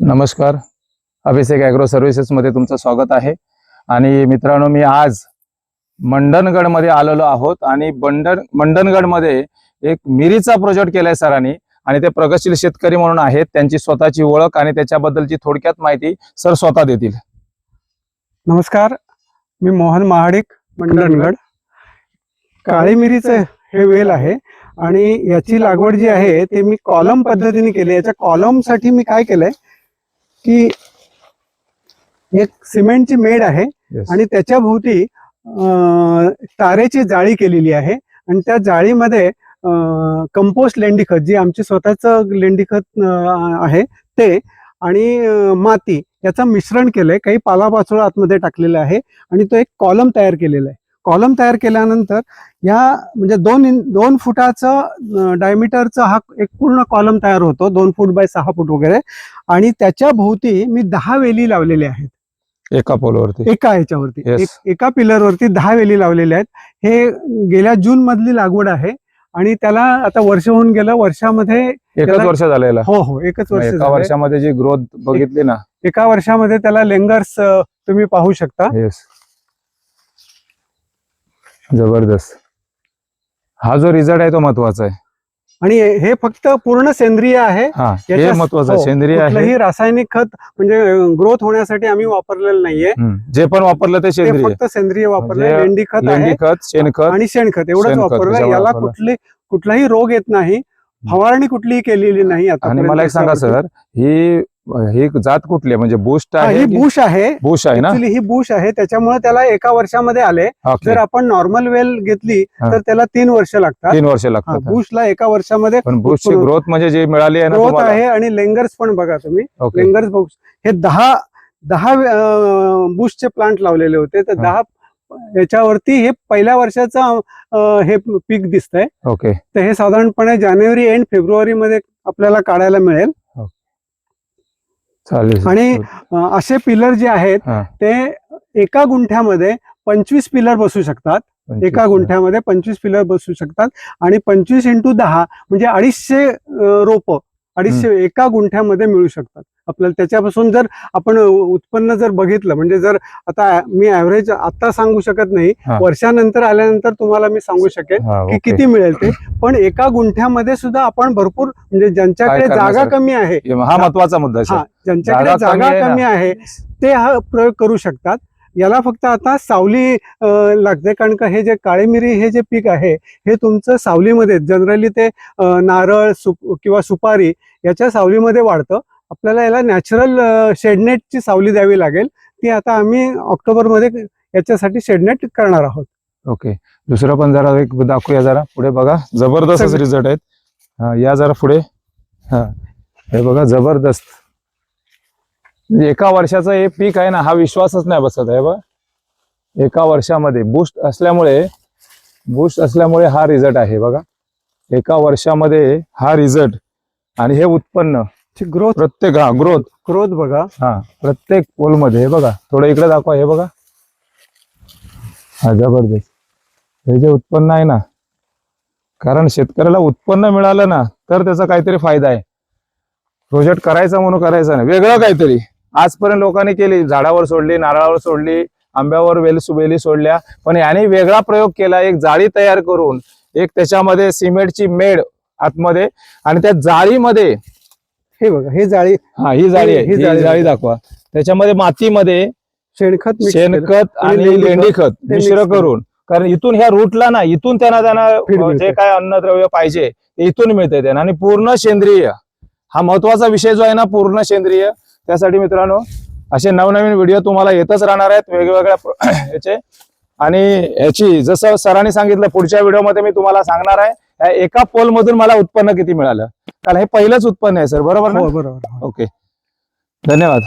नमस्कार. अभिषेक ॲग्रो सर्व्हिसेसमध्ये तुमचं स्वागत आहे. आणि मित्रांनो मी आज मंडणगडमध्ये आलेलो आहोत आणि बंडन मंडणगडमध्ये एक मिरीचा प्रोजेक्ट केलाय सरांनी आणि ते प्रगतशील शेतकरी म्हणून आहेत. त्यांची स्वतःची ओळख आणि त्याच्याबद्दलची थोडक्यात माहिती सर स्वतः देतील. नमस्कार. मी मोहन महाडिक मंडणगड. काळी मिरीचं हे वेल आहे आणि याची लागवड जी आहे ते मी कॉलम पद्धतीने केली याच्या कॉलमसाठी मी काय केलंय की एक सिमेंटची मेड आहे आणि त्याच्या भोवती तारेची जाळी केलेली आहे आणि त्या जाळीमध्ये कंपोस्ट लेंडी खत जी आमची स्वतःच लेंडी खत आहे ते आणि माती याचं मिश्रण केलंय काही पालापाचोळा आतमध्ये टाकलेलं आहे आणि तो एक कॉलम तयार केलेला आहे. कॉलम तयार केल्यानंतर या म्हणजे दोन इन- दोन फुटाचं डायमीटरचा हा एक पूर्ण कॉलम तयार होतो. दोन फूट बाय सहा फूट वगैरे. आणि त्याच्या भोवती मी दहा वेली लावलेल्या आहेत. एका पोलवरती. एका ह्याच्यावरती. Yes. एक- एका पिलरवरती दहा वेली लावलेल्या आहेत. हे गेल्या जून मधली लागवड आहे. आणि त्याला आता वर्ष होऊन गेलं. वर्षामध्ये एकच वर्ष झालेलं. हो हो. एकच वर्ष एका. वर्षामध्ये जी ग्रोथ बघितली ना. एका वर्षामध्ये त्याला लेंगर्स तुम्ही पाहू शकता. जबरदस्त. हा जो रिझल्ट आहे तो महत्त्वाचा आहे. आणि हे फक्त पूर्ण सेंद्रिय आहे. हा हे महत्वाचं आहे. हो, सेंद्रिय आहे. कुठलंही रासायनिक खत म्हणजे ग्रोथ होण्यासाठी आम्ही वापरलेलं नाहीये. हम्म. जे पण वापरलं ते ते सेंद्रिय फक्त सेंद्रिय वापरलं. म्हणजे लेंडी खत आहे लेंडी खत शेणखत आणि शेणखत एवढंच शेणखत वापरलं. याला वापरलं. कुठली कुठलाही रोग येत नाही. फवारणी कुठलीही केलेली नाही आता आणि मला एक सांगा सर ही ही जात कुठली आहे? म्हणजे बुस्ट ही आहे की- बुश आहे. बुश आहे ना? ही बुश आहे. त्याच्यामुळे त्याला एका वर्षामध्ये आले. ओके. जर आपण नॉर्मल वेल घेतली हा. तर त्याला तीन वर्ष लागतात. तीन वर्ष लागतात बुशला एका वर्षामध्ये पण बुशची उत्पन्न- ग्रोथ म्हणजे जी मिळाली आहे ना ग्रोथ तुम्हाला? आहे आणि लेंगर्स पण बघा तुम्ही. ओके लेंगर्स बघू हे दहा दहा बुशचे प्लांट लावलेले होते. तर हा. दहा याच्यावरती हे पहिल्या वर्षाचं अं, हे पीक दिसतंय. ओके तर हे साधारणपणे जानेवारी एंड फेब्रुवारी मध्ये आपल्याला काढायला मिळेल. चालेल. आणि अं, असे पिलर जे आहेत हा. ते एका गुंठ्यामध्ये पंचवीस पिलर बसू शकतात. एका गुंठ्यामध्ये पंचवीस पिलर बसू शकतात. आणि पंचवीस इंटू दहा म्हणजे अडीचशे रोप अडीचशे एका गुंठ्यामध्ये मिळू शकतात. आपल्याला त्याच्यापासून जर आपण उत्पन्न जर बघितलं म्हणजे जर आता मी ऍव्हरेज आता सांगू शकत नाही. वर्षानंतर आल्यानंतर तुम्हाला मी सांगू शकेन की. किती मिळेल ते पण एका गुंठ्यामध्ये सुद्धा आपण भरपूर म्हणजे ज्यांच्याकडे जागा? कमी आहे हा महत्त्वाचा मुद्दा हा. ज्यांच्याकडे जागा कमी आहे ते हा प्रयोग करू शकतात याला फक्त आता सावली लागते कारण का हे जे काळी मिरी हे जे पीक आहे हे तुमचं सावलीमध्ये जनरली ते नारळ सुप किंवा सुपारी याच्या सावलीमध्ये वाढतं आपल्याला याला नॅचरल शेडनेटची सावली द्यावी लागेल. ती आता आम्ही ऑक्टोबरमध्ये याच्यासाठी शेडनेट करणार आहोत. ओके. दुसरं पण जरा एक दाखवूया जरा. पुढे बघा जबरदस्त. रिझल्ट आहेत. हा, या जरा पुढे. हा. हे बघा जबरदस्त. एका वर्षाचं हे पीक आहे ना हा विश्वासच नाही बसत आहे बघा एका वर्षामध्ये. बूस्ट असल्यामुळे बूस्ट असल्यामुळे हा रिझल्ट आहे बघा. एका वर्षामध्ये हा रिझल्ट आणि हे उत्पन्न. ग्रोथ प्रत्येक हा ग्रोथ ग्रोथ बघा. हा प्रत्येक पोलमध्ये हे बघा थोडं इकडे दाखवा हे बघा. हा जबरदस्त. हे जे उत्पन्न आहे ना कारण शेतकऱ्याला उत्पन्न मिळालं ना तर त्याचा काहीतरी फायदा आहे. प्रोजेक्ट करायचा म्हणून करायचा नाही. वेगळं काहीतरी. आजपर्यंत लोकांनी केली झाडावर सोडली नारळावर सोडली आंब्यावर वेल वेली सोडल्या पण याने वेगळा प्रयोग केला एक जाळी तयार करून एक त्याच्यामध्ये सिमेंटची मेड आतमध्ये आणि त्या जाळीमध्ये हे बघा हे जाळी हा ही जाळी आहे. ही जाळी जाळी दाखवा. त्याच्यामध्ये मातीमध्ये शेणखत. शेणखत आणि लेंडी खत मिश्र करून. कारण इथून ह्या रूटला ना इथून त्यांना त्यांना. जे काय अन्नद्रव्य पाहिजे ते इथून मिळते त्यांना. आणि पूर्ण सेंद्रिय. हा महत्त्वाचा विषय जो आहे ना पूर्ण सेंद्रिय. त्यासाठी मित्रांनो असे नवनवीन व्हिडिओ तुम्हाला येतच राहणार आहेत वेगवेगळ्या याचे. आणि याची जसं सरांनी सांगितलं पुढच्या व्हिडिओमध्ये मी तुम्हाला सांगणार आहे. एका पोल मधून मला उत्पन्न किती मिळालं? कारण हे पहिलंच उत्पन्न आहे सर. बरोबर ना? हो बरोबर. ओके. धन्यवाद.